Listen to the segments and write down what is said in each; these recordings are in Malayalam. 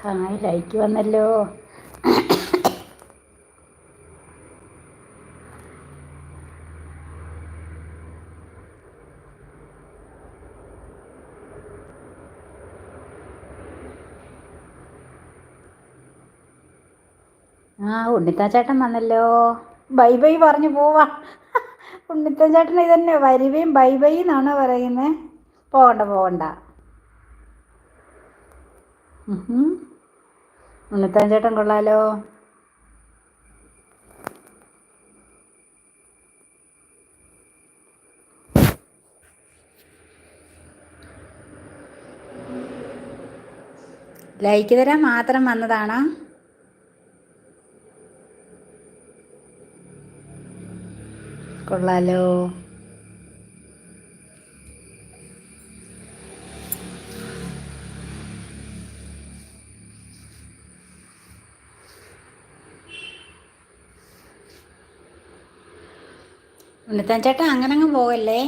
ഹായ് ലൈക്ക് വന്നല്ലോ. ആ ഉണ്ണിത്താൻ ചേട്ടൻ വന്നല്ലോ. ബൈ ബൈ പറഞ്ഞു പോവാ. ഉണ്ണിത്താൻ ചേട്ടൻ ഇതന്നെ വരുവേം ബൈ ബൈ എന്നാണ് പറയുന്നത് പോകണ്ട പോകണ്ട ഉണ്ണിത്താൻ ചേട്ടൻ കൊള്ളാലോ. ലൈക്ക് തരാൻ മാത്രം വന്നതാണോ? കൊള്ളാലോ. ഉണ്ണിത്താൻ ചേട്ടൻ അങ്ങനെ അങ്ങ് പോകല്ലേ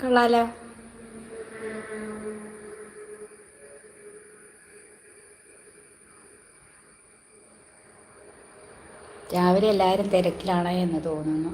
കൊള്ളാലോ. രാവിലെ എല്ലാവരും തിരക്കിലാണ് എന്ന് തോന്നുന്നു.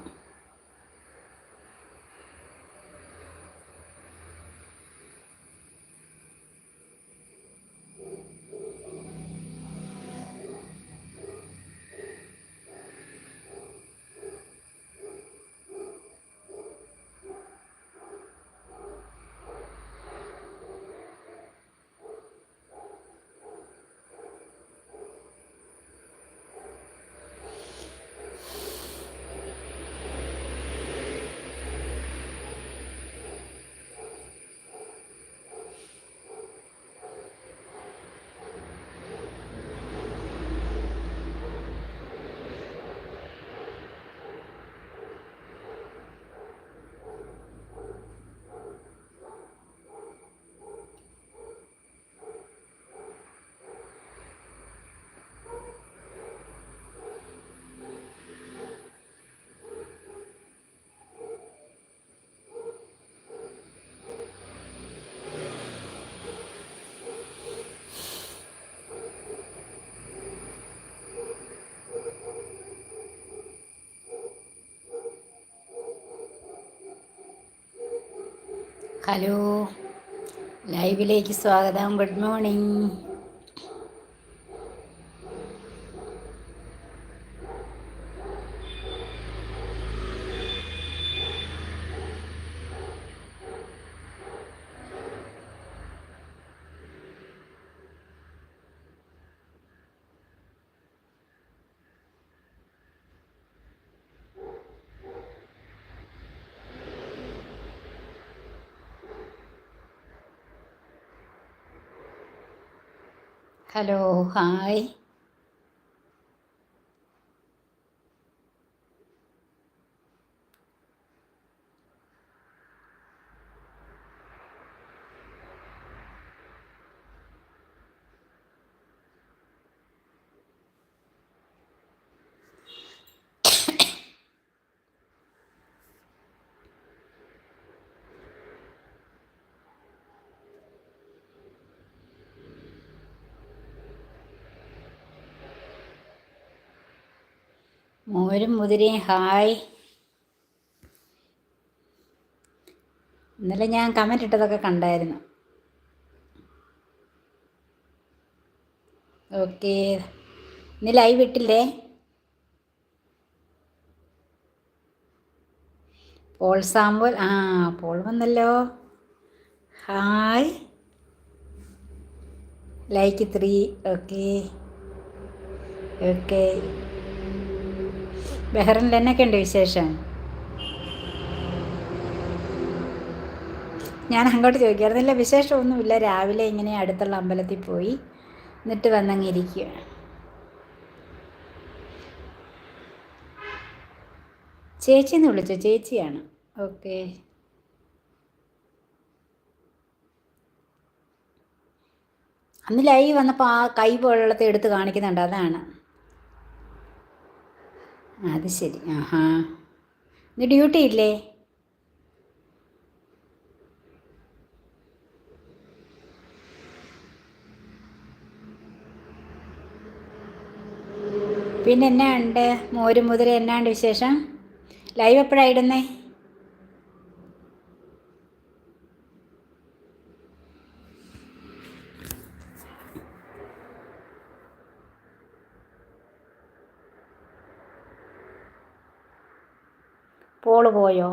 ഹലോ ലൈവിലേക്ക് സ്വാഗതം. Good morning. Hello hi. മോരും മുതിരയും ഹായ്. ഇന്നലെ ഞാൻ കമന്റ് ഇട്ടതൊക്കെ കണ്ടായിരുന്നു. ഓക്കെ ഇന്ന് ലൈവ് ഇട്ടില്ലേ? പോൾ സാമ്പോൾ ആ പോൾ വന്നല്ലോ. Hi. Like three okay okay ബഹ്റിനിൽ എന്നൊക്കെയുണ്ട് വിശേഷം? ഞാൻ അങ്ങോട്ട് ചോദിക്കാറുന്നില്ല. വിശേഷമൊന്നുമില്ല. രാവിലെ ഇങ്ങനെ അടുത്തുള്ള അമ്പലത്തിൽ പോയി എന്നിട്ട് വന്നങ്ങ് ഇരിക്കുക ചേച്ചിന്ന് വിളിച്ചോ? ചേച്ചിയാണ്. ഓക്കെ. അന്ന് ലൈവ് വന്നപ്പോൾ ആ കൈ പോലുള്ളത് എടുത്ത് കാണിക്കുന്നുണ്ട്. അതാണ്. അത് ശരി. ആഹാ. ഇന്ന് ഡ്യൂട്ടി ഇല്ലേ? പിന്നെ എന്നാ ഉണ്ട്? മോരും മുതിര എന്നാ ഉണ്ട് വിശേഷം? ലൈവ് എപ്പോഴാണ് ഇടുന്നേ? പോൾ പോയോ?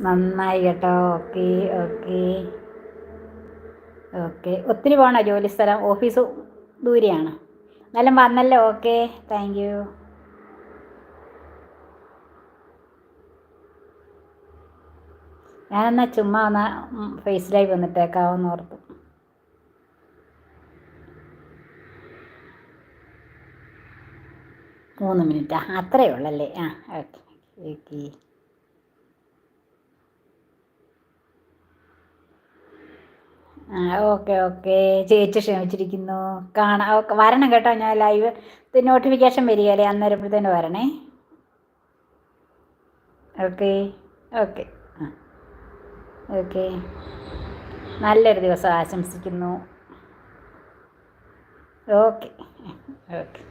നന്നായി കേട്ടോ. Okay okay. ഓക്കെ. ഒത്തിരി പോകണോ ജോലി സ്ഥലം? ഓഫീസ് ദൂരെയാണ്. എന്നാലും വന്നല്ലോ? ഓക്കെ. താങ്ക് യു ഞാനെന്നാൽ ചുമ്മാ ഒന്ന് ഫേസ് ലൈവ് വന്നിട്ടേക്കാവെന്ന് ഓർത്തു മൂന്ന് മിനിറ്റാ. അത്രയേ ഉള്ളല്ലേ? ആ ഓക്കെ. ഓക്കെ ആ ഓക്കെ ഓക്കെ. ചേച്ചി ക്ഷമിച്ചിരിക്കുന്നു. കാണാം. ഓക്കെ വരണം കേട്ടോ. ഞാൻ ലൈവ് നോട്ടിഫിക്കേഷൻ വരികയല്ലേ? അന്നേരപ്പോഴത്തേന് വരണേ. Okay okay. ആ ഓക്കെ. നല്ലൊരു ദിവസം ആശംസിക്കുന്നു. Okay okay.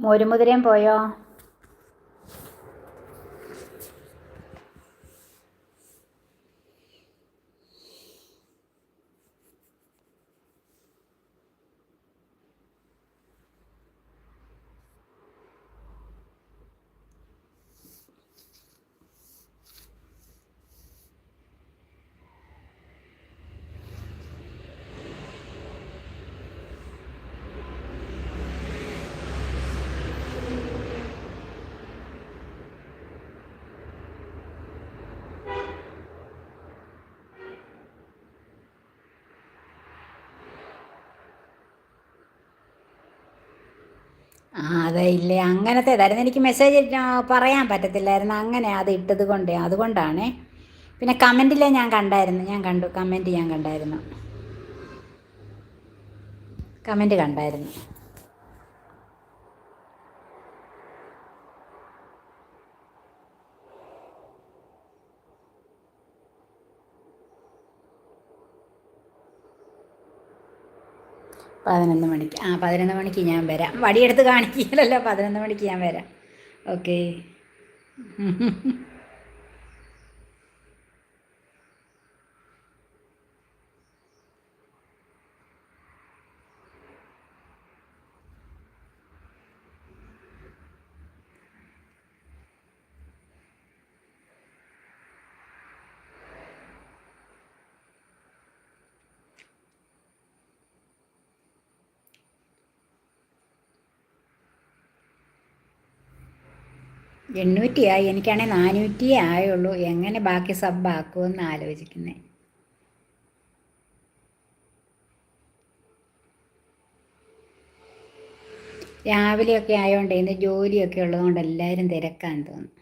മോരുമുതിരയും പോയോ? ആ ഇല്ലേ അങ്ങനത്തേതായിരുന്നു എനിക്ക് മെസ്സേജ് പറയാൻ പറ്റത്തില്ലായിരുന്നു. അങ്ങനെ അത് ഇട്ടത് കൊണ്ട് അതുകൊണ്ടാണ്. പിന്നെ കമന്റിലെ ഞാൻ കണ്ടായിരുന്നു. ഞാൻ കണ്ടു. കമന്റ് ഞാൻ കണ്ടായിരുന്നു. കമന്റ് കണ്ടായിരുന്നു. പതിനൊന്ന് മണിക്ക്. ആ പതിനൊന്ന് മണിക്ക് ഞാൻ വരാം. വടിയെടുത്ത് കാണിക്കില്ലല്ലോ പതിനൊന്ന് മണിക്ക് ഞാൻ വരാം. ഓക്കെ എണ്ണൂറ്റിയായി. എനിക്കാണെങ്കിൽ നാനൂറ്റിയേ ആയുള്ളൂ. എങ്ങനെ ബാക്കി സബ് ആക്കുമെന്ന് ആലോചിക്കുന്നത് രാവിലെയൊക്കെ ആയതുകൊണ്ട് ഇന്ന് ജോലിയൊക്കെ ഉള്ളതുകൊണ്ട് എല്ലാവരും തിരക്കാൻ തോന്നുന്നു.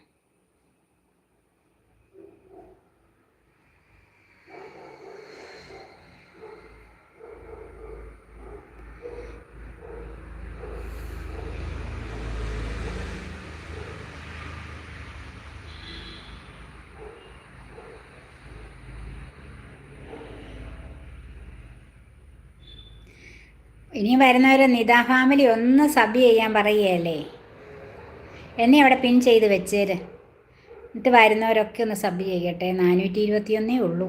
ഇനിയും വരുന്നവരെ നിതാ ഫാമിലി ഒന്ന് സബ് ചെയ്യാൻ പറയുകയല്ലേ? എന്നെ അവിടെ പിൻ ചെയ്ത് വെച്ചേര്. എന്നിട്ട് വരുന്നവരൊക്കെ ഒന്ന് സബ് ചെയ്യട്ടെ. നാനൂറ്റി ഇരുപത്തിയൊന്നേ ഉള്ളൂ.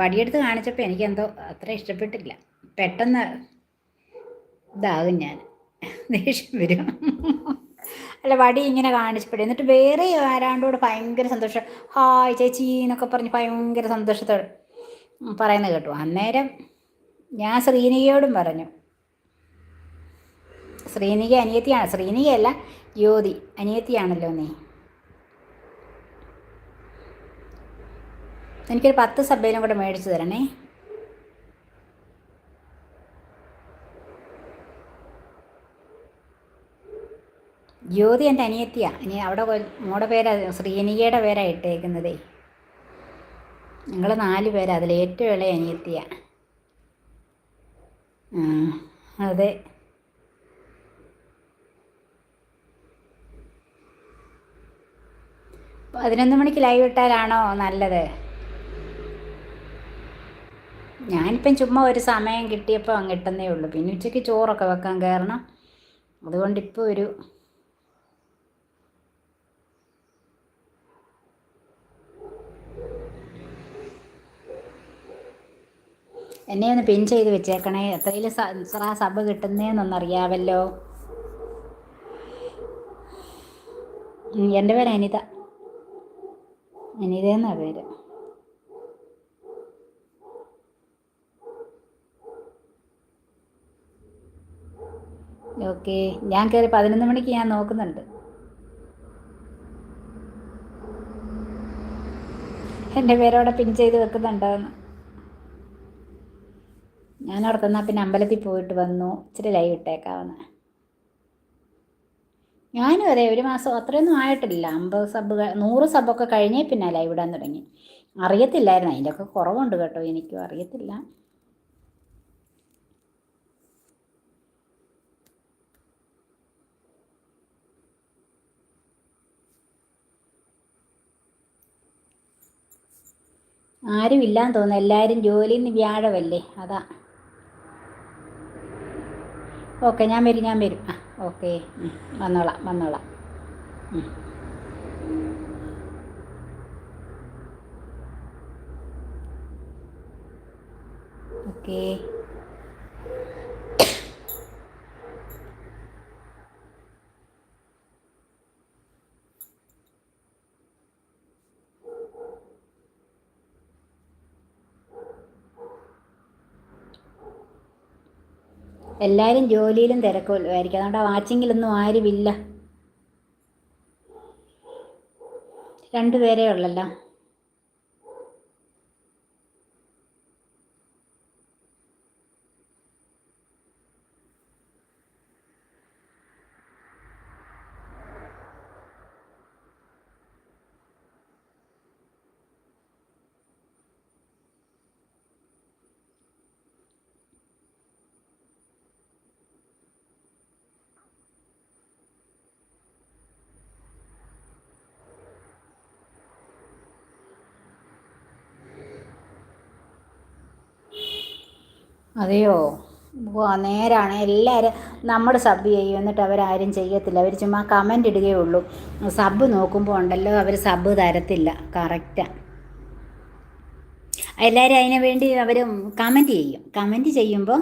വടിയെടുത്ത് കാണിച്ചപ്പോൾ എനിക്കെന്തോ അത്ര ഇഷ്ടപ്പെട്ടില്ല. പെട്ടെന്ന് ഇതാകും ഞാൻ. ദേഷ്യം വരും. അല്ല വടി ഇങ്ങനെ കാണിച്ചപ്പോഴേ എന്നിട്ട് വേറെ ആരാണ്ടോട് ഭയങ്കര സന്തോഷം. ഹായ് ചേച്ചി എന്നൊക്കെ പറഞ്ഞ് ഭയങ്കര സന്തോഷത്തോടെ പറയുന്നത് കേട്ടു. അന്നേരം ഞാൻ ശ്രീനികയോടും പറഞ്ഞു. ശ്രീനിക അനിയത്തിയാണ്. ശ്രീനികയല്ല ജ്യോതി അനിയത്തിയാണല്ലോ നീ. എനിക്കൊരു പത്ത് സബ്ബയിലും കൂടെ മേടിച്ച് തരണേ. ജ്യോതി എന്റെ അനിയത്തിയാണ് ഇനി അവിടെ മോടെ പേരാ ശ്രീനികയുടെ പേരാണ് ഇട്ടേക്കുന്നതേ. ഞങ്ങൾ നാല് പേരാ അതിൽ ഏറ്റവും ഇളയ അനിയത്തിയാണ് അതെ. പതിനൊന്ന് മണിക്ക് ലൈവ് ഇട്ടാലാണോ നല്ലത്? ഞാനിപ്പം ചുമ്മാ ഒരു സമയം കിട്ടിയപ്പോൾ അങ്ങ് ഇട്ടുന്നേ ഉള്ളൂ. പിന്നെ ഉച്ചയ്ക്ക് ചോറൊക്കെ വെക്കാൻ കയറണം അതുകൊണ്ടിപ്പോൾ ഒരു എന്നെ ഒന്ന് പിൻ ചെയ്ത് വെച്ചേക്കണേ. എത്രയിൽ സഭ കിട്ടുന്നതെന്നൊന്നറിയാവല്ലോ എന്റെ പേര് അനിത. അനിത എന്നാ പേര്? ഓക്കെ. ഞാൻ കയറി പതിനൊന്ന് മണിക്ക് ഞാൻ നോക്കുന്നുണ്ട്. എന്റെ പേരവിടെ പിൻ ചെയ്ത് വെക്കുന്നുണ്ടോന്ന്. ഞാൻ ഓർക്കുന്ന പിന്നെ അമ്പലത്തിൽ പോയിട്ട് വന്നു. ഇച്ചിരി ലൈവ് ഇട്ടേക്കാവുന്ന. ഞാനും അതെ ഒരു മാസം അത്രയൊന്നും ആയിട്ടില്ല. അമ്പത് സബ് നൂറ് സബൊക്കെ കഴിഞ്ഞേ പിന്നെ ലൈവ് ഇടാൻ തുടങ്ങി. അറിയത്തില്ലായിരുന്നു. അതിന്റെയൊക്കെ കുറവുണ്ട് കേട്ടോ എനിക്കും. അറിയത്തില്ല. ആരും ഇല്ലാന്ന് തോന്നുന്നു. എല്ലാവരും ജോലിയിൽ നിന്ന് വ്യാഴമല്ലേ അതാ. ഓക്കെ ഞാൻ വരും ഞാൻ വരും. ആ ഓക്കെ. വന്നോളാം വന്നോളാം. ഓക്കേ. എല്ലാവരും ജോലിയിലും തിരക്കുമായിരിക്കും. അതുകൊണ്ട് വാച്ചിങ്ങിലൊന്നും ആരുമില്ല. രണ്ടുപേരേ ഉള്ളല്ലോ. അതെയോ? നേരാണ്. എല്ലാവരും നമ്മൾ സബ് ചെയ്യും. എന്നിട്ട് അവരാരും ചെയ്യത്തില്ല. അവർ ചുമ്മാ കമന്റ് ഇടുകയുള്ളൂ സബ് നോക്കുമ്പോൾ ഉണ്ടല്ലോ അവർ സബ് തരത്തില്ല. കറക്റ്റാണ് എല്ലാവരും അതിനു വേണ്ടി അവർ കമന്റ് ചെയ്യും. കമന്റ് ചെയ്യുമ്പോൾ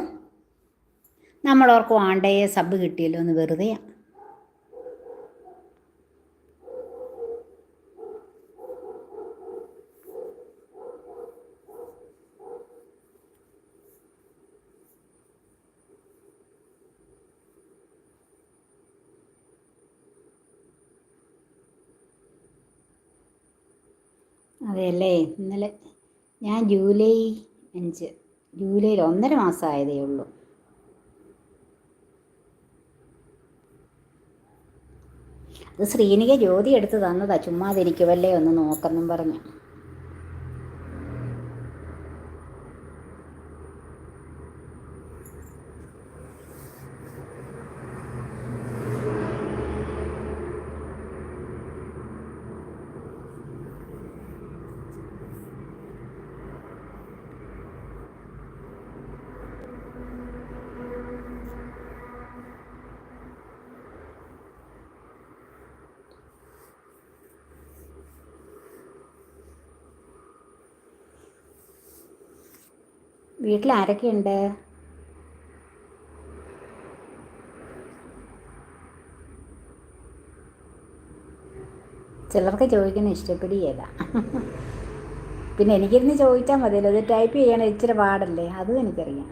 നമ്മളോർക്ക് ആണ്ടേ സബ് കിട്ടിയല്ലോ എന്ന് വെറുതെയാണ് അതെയല്ലേ? ഇന്നലെ ഞാൻ ജൂലൈ അഞ്ച് ജൂലൈയിൽ ഒന്നര മാസമായതേ ഉള്ളൂ. അത് ശ്രീനിക ജ്യോതി എടുത്ത് തന്നതാ. ചുമ്മാതിരിക്കുമല്ലേ ഒന്ന് നോക്കെന്നും പറഞ്ഞു. വീട്ടിൽ ആരൊക്കെയുണ്ട് ചിലർക്ക് ചോദിക്കുന്ന ഇഷ്ടപ്പെടുകയില്ല പിന്നെ എനിക്കിരുന്ന് ചോദിച്ചാൽ മതിയല്ലോ. അത് ടൈപ്പ് ചെയ്യണ ഇച്ചിരി പാടല്ലേ? അതും എനിക്കറിയാം.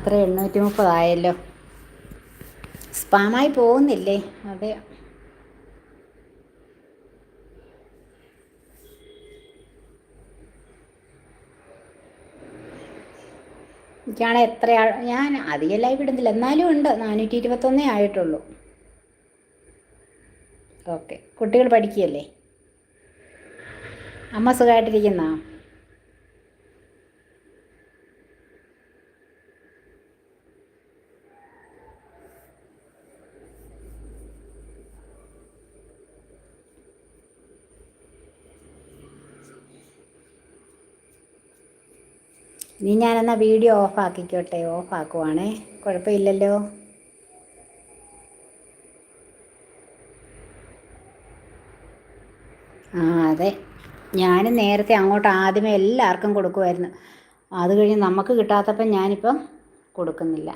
അത്ര എണ്ണൂറ്റി മുപ്പതായല്ലോ സ്പാമായി പോകുന്നില്ലേ? അതെ. എനിക്കാണ് എത്ര ഞാൻ അധികം വിടുന്നില്ല എന്നാലും ഉണ്ട്. നാനൂറ്റി ഇരുപത്തൊന്നേ ആയിട്ടുള്ളൂ. ഓക്കെ. കുട്ടികൾ പഠിക്കുകയല്ലേ? അമ്മ സുഖമായിട്ടിരിക്കുന്നോ ഇനി ഞാനെന്നാൽ വീഡിയോ ഓഫ് ആക്കിക്കോട്ടെ ഓഫ് ആക്കുവാണേ കുഴപ്പമില്ലല്ലോ. ആ അതെ. ഞാൻ നേരത്തെ അങ്ങോട്ട് ആദ്യമേ എല്ലാവർക്കും കൊടുക്കുമായിരുന്നു അത് കഴിഞ്ഞ് നമുക്ക് കിട്ടാത്തപ്പം ഞാനിപ്പം കൊടുക്കുന്നില്ല.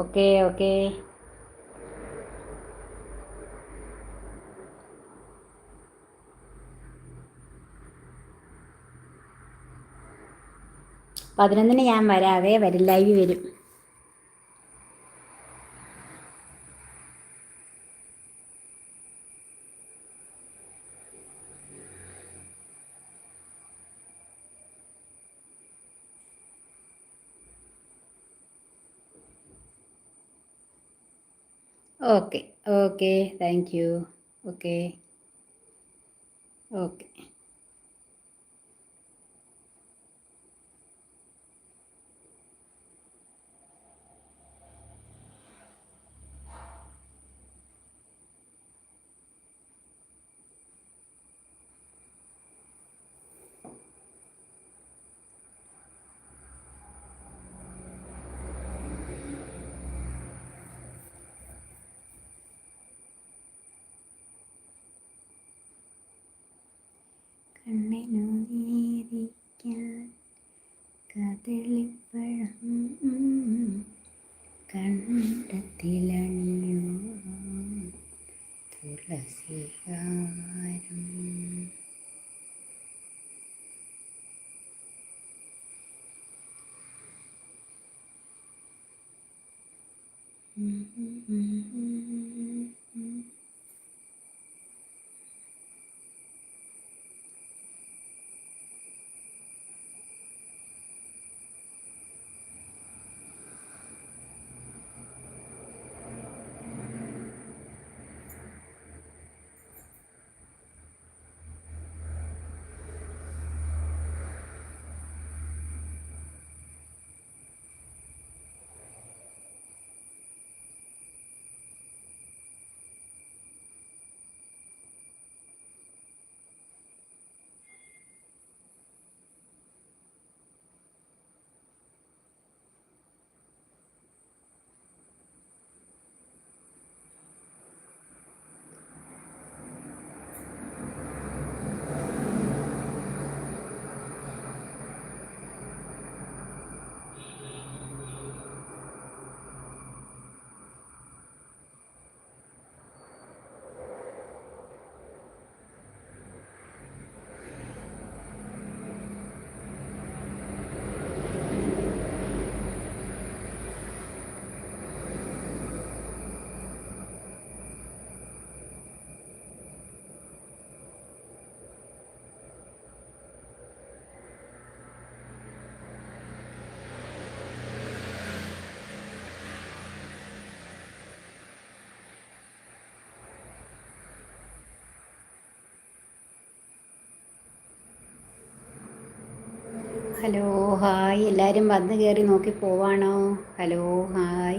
Okay okay. പതിനൊന്നിന് ഞാൻ വരാവേ വരും ലൈവ് വരും. Okay okay thank you okay okay കദളിപ്പഴം കണ്ടത്തിലണിയോ തുളസിഹാരം Mm-hmm. Hello hi. എല്ലാവരും വന്ന് കയറി നോക്കി പോവാണോ? Hello hi.